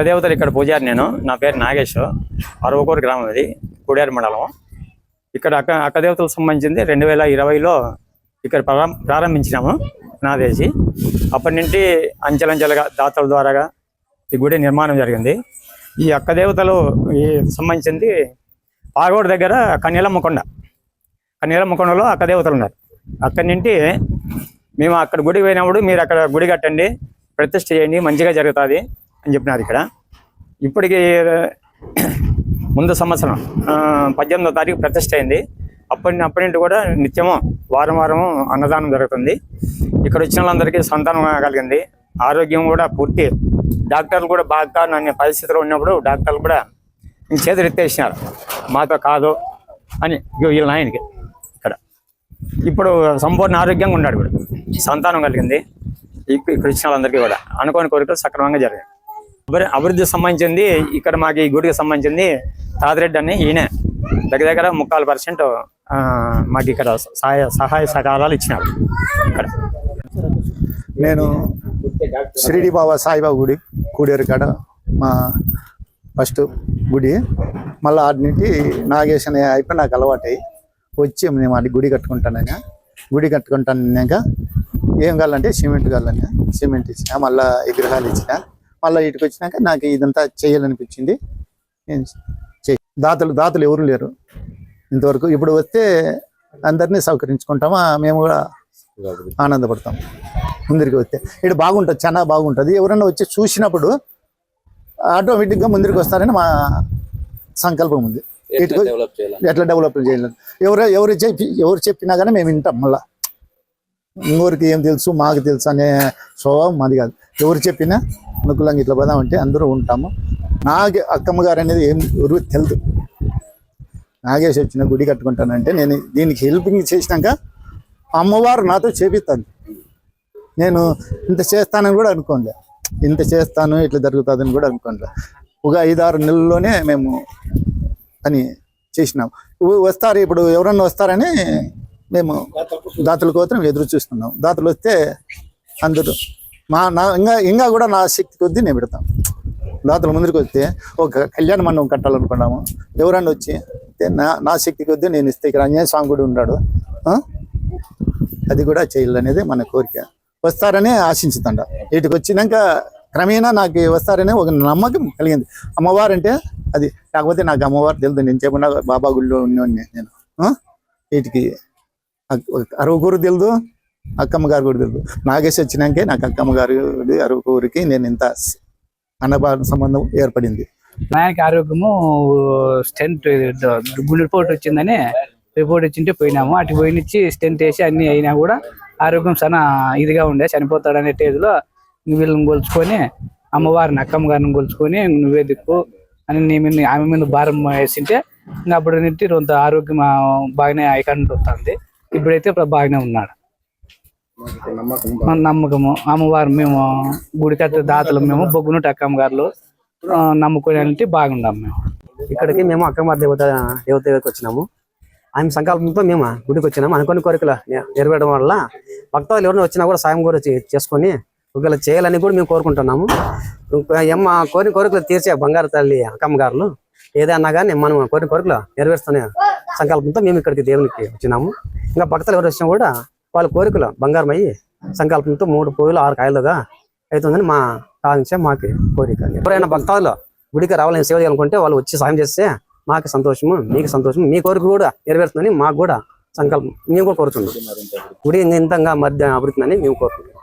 దేవతలు ఇక్కడ పూజారి నేను. నా పేరు నాగేష్. అరవకూరు గ్రామం ఇది. కుడేరు మండలం. ఇక్కడ అక్క అక్కదేవతలకు సంబంధించింది రెండు వేల ఇరవైలో ఇక్కడ ప్రారం- ప్రారంభించినాము నాదేసి. అప్పటి నుండి అంచెలంచెలుగా దాతల ద్వారాగా ఈ గుడి నిర్మాణం జరిగింది. ఈ అక్క దేవతలు ఈ సంబంధించింది పాగోడు దగ్గర కన్యలమ్మ కొండ. కన్యలమ్మ కొండలో అక్క దేవతలు ఉన్నారు. అక్కడి నుండి మేము అక్కడ గుడి పోయినప్పుడు మీరు అక్కడ గుడి కట్టండి ప్రతిష్ట చేయండి మంచిగా జరుగుతుంది. అని చెప్పినారు ఇక్కడ. ఇప్పటికి ముందు సంవత్సరం ఆ, పద్దెనిమిదో తారీఖు ప్రతిష్ట అయింది. అప్పటి అప్పటి నుండి కూడా నిత్యము వారం వారం అన్నదానం జరుగుతుంది. ఇక్కడ వచ్చిన వాళ్ళందరికీ సంతానం కలిగింది. ఆరోగ్యం కూడా పూర్తి. డాక్టర్లు కూడా బాగా నన్ను పరిస్థితిలో ఉన్నప్పుడు డాక్టర్లు కూడా ఇంక చేతులు ఎత్తేసినారు. మాతో కాదు అని వీళ్ళ నాయనకి ఇక్కడ. ఇప్పుడు సంపూర్ణ ఆరోగ్యంగా ఉన్నాడు కూడా సంతానం కలిగింది. ఇక్కడ వచ్చిన వాళ్ళందరికీ కూడా అనుకోని కోరికలు సక్రమంగా జరిగాయి. అభివృద్ధికి సంబంధించింది ఇక్కడ మాకు ఈ గుడికి సంబంధించింది తాదిరెడ్డి అని ఈయన. దగ్గర దగ్గర ముక్కాలు పర్సెంట్ మాకు ఇక్కడ సహాయ సహాయ సహకారాలు ఇచ్చినారు. ఇక్కడ. నేను షిరిడి బాబా సాయిబాబా గుడి కూడేరు కాడ మా ఫస్ట్ గుడి. మళ్ళీ ఆడి నుండి అయిపోయి నాకు అలవాటై వచ్చి మేము అది గుడి కట్టుకుంటానని గుడి కట్టుకుంటానన్నాక ఏం కావాలంటే సిమెంట్ కావాలని సిమెంట్ ఇచ్చిన మళ్ళీ విగ్రహాలు ఇచ్చిన. మళ్ళీ ఇటుకు వచ్చినాక నాకు ఇదంతా చేయాలనిపించింది. నేను దాతలు దాతలు ఎవరు లేరు. ఇంతవరకు ఇప్పుడు వస్తే అందరినీ సౌకరించుకుంటామా మేము కూడా ఆనందపడతాం. ముందరికి వస్తే. ఇక్కడ బాగుంటుంది చాలా బాగుంటుంది. ఎవరైనా వచ్చి చూసినప్పుడు ఆటోమేటిక్గా ముందరికి వస్తారని మా సంకల్పం ఉంది. ఎట్లా డెవలప్ చేయాలి ఎట్లా డెవలప్ చేయాలి ఎవరు ఎవరు చెప్పి ఎవరు చెప్పినా కానీ మేము వింటాం మళ్ళా. ఇంకోరికి ఏం తెలుసు మాకు తెలుసు అనే స్వభావం మాది కాదు. ఎవరు చెప్పినా అనుకూలంగా ఇట్లా పోదామంటే అందరూ ఉంటాము. నాగే అక్కమ్మ గారు అనేది ఏం ఎవరు తెలుదు. నాగేష్ వచ్చిన గుడి కట్టుకుంటానంటే నేను దీనికి హెల్పింగ్ చేసినాక అమ్మవారు నాతో చేపిస్తాను. నేను ఇంత చేస్తానని కూడా అనుకోండి ఇంత చేస్తాను ఇట్లా జరుగుతుందని కూడా అనుకోండి ఒక ఐదారు నెలల్లోనే మేము అని చేసినాం. వస్తారు ఇప్పుడు ఎవరన్నా వస్తారని మేము దాతల కోసం ఎదురు చూస్తున్నాం. దాతలు వస్తే అందరూ మా నా ఇంకా ఇంకా కూడా నా శక్తి కొద్దీ నేను పెడతాం. దాతల ముందుకు వస్తే ఒక కళ్యాణ మండపం కట్టాలనుకున్నాము. ఎవరన్నా వచ్చి నా నా శక్తి కొద్దీ నేను ఇస్తే ఇక్కడ అంజనేయ స్వామి కూడా ఉన్నాడు. అది కూడా చేయాలనేది మన కోరిక. వస్తారని ఆశించుతాండ వీటికి వచ్చినాక క్రమేణా నాకు వస్తారనే ఒక నమ్మకం కలిగింది. అమ్మవారు అంటే అది కాకపోతే నాకు అమ్మవారు తెలియదు. నేను చెప్పిన బాబా గుడిలో ఉన్నవాడిని నేను. వీటికి అరవకూరు తెలుదు అక్కమ్మ గారు కూడా తెలుసు. నాగేశ్ వచ్చినాకే నాకు అక్కమ్మ గారి అరకు ఊరికి నేను ఇంత అన్నబార సంబంధం ఏర్పడింది. నాయనకి ఆరోగ్యము స్టెంట్ గుండె రిపోర్ట్ వచ్చిందని రిపోర్ట్ వచ్చింటే పోయినాము. అటు పోయినిచ్చి స్టెంట్ వేసి అన్ని అయినా కూడా ఆరోగ్యం చాలా ఇదిగా ఉండే చనిపోతాడనే టేజ్లో వీళ్ళని కొలుచుకొని అమ్మవారిని అక్కమ్మ గారిని కొలుచుకొని నువ్వే దిక్కు అని నీ మీద ఆమె మీద భారం వేసింటే ఇంకా అప్పుడు నుండి కొంత ఆరోగ్యం బాగానే ఐకాంట్ వస్తుంది. ఇప్పుడైతే బాగానే ఉన్నాడు. నమ్మకము. అమ్మవారు మేము గుడికత్త దాతలు మేము బొగ్గునుటి అక్కమ్మ గారు నమ్ముకొని అంటే బాగుండాం మేము. ఇక్కడికి మేము అక్కమ్మ దేవత దేవత దగ్గరికి వచ్చినాము. ఆమె సంకల్పంతో మేము గుడికి వచ్చినాము. అనుకోని కోరికలు నెరవేరడం వల్ల భక్తులు ఎవరైనా వచ్చినా కూడా సాయం కూడా చేసుకొని ఒకవేళ చేయాలని కూడా మేము కోరుకుంటున్నాము. ఇంకా ఏమ్మ కోరిన కోరికలు తీర్చే బంగారు తల్లి అక్కమ్మ గారులు ఏదన్నా కానీ మనం కోరిన కోరికలు నెరవేరుస్తున్న సంకల్పంతో మేము ఇక్కడికి దేవునికి వచ్చినాము. ఇంకా భక్తులు ఎవరు వచ్చినా కూడా వాళ్ళ కోరికలు బంగారం అయ్యి సంకల్పంతో మూడు పోయిలు ఆరు కాయలుగా అవుతుందని మా కాంక్ష మాకు కోరిక. ఎవరైనా భక్తాలు గుడికి రావాలని సేవ చేయాలనుకుంటే వాళ్ళు వచ్చి సాయం చేస్తే మాకు సంతోషము మీకు సంతోషం మీ కోరిక కూడా నెరవేరుతుందని మాకు కూడా సంకల్పం మేము కూడా కోరుతున్నాం. గుడి ఇంకా ఇంతంగా మధ్య అభివృద్ధిని మేము కోరుతున్నాం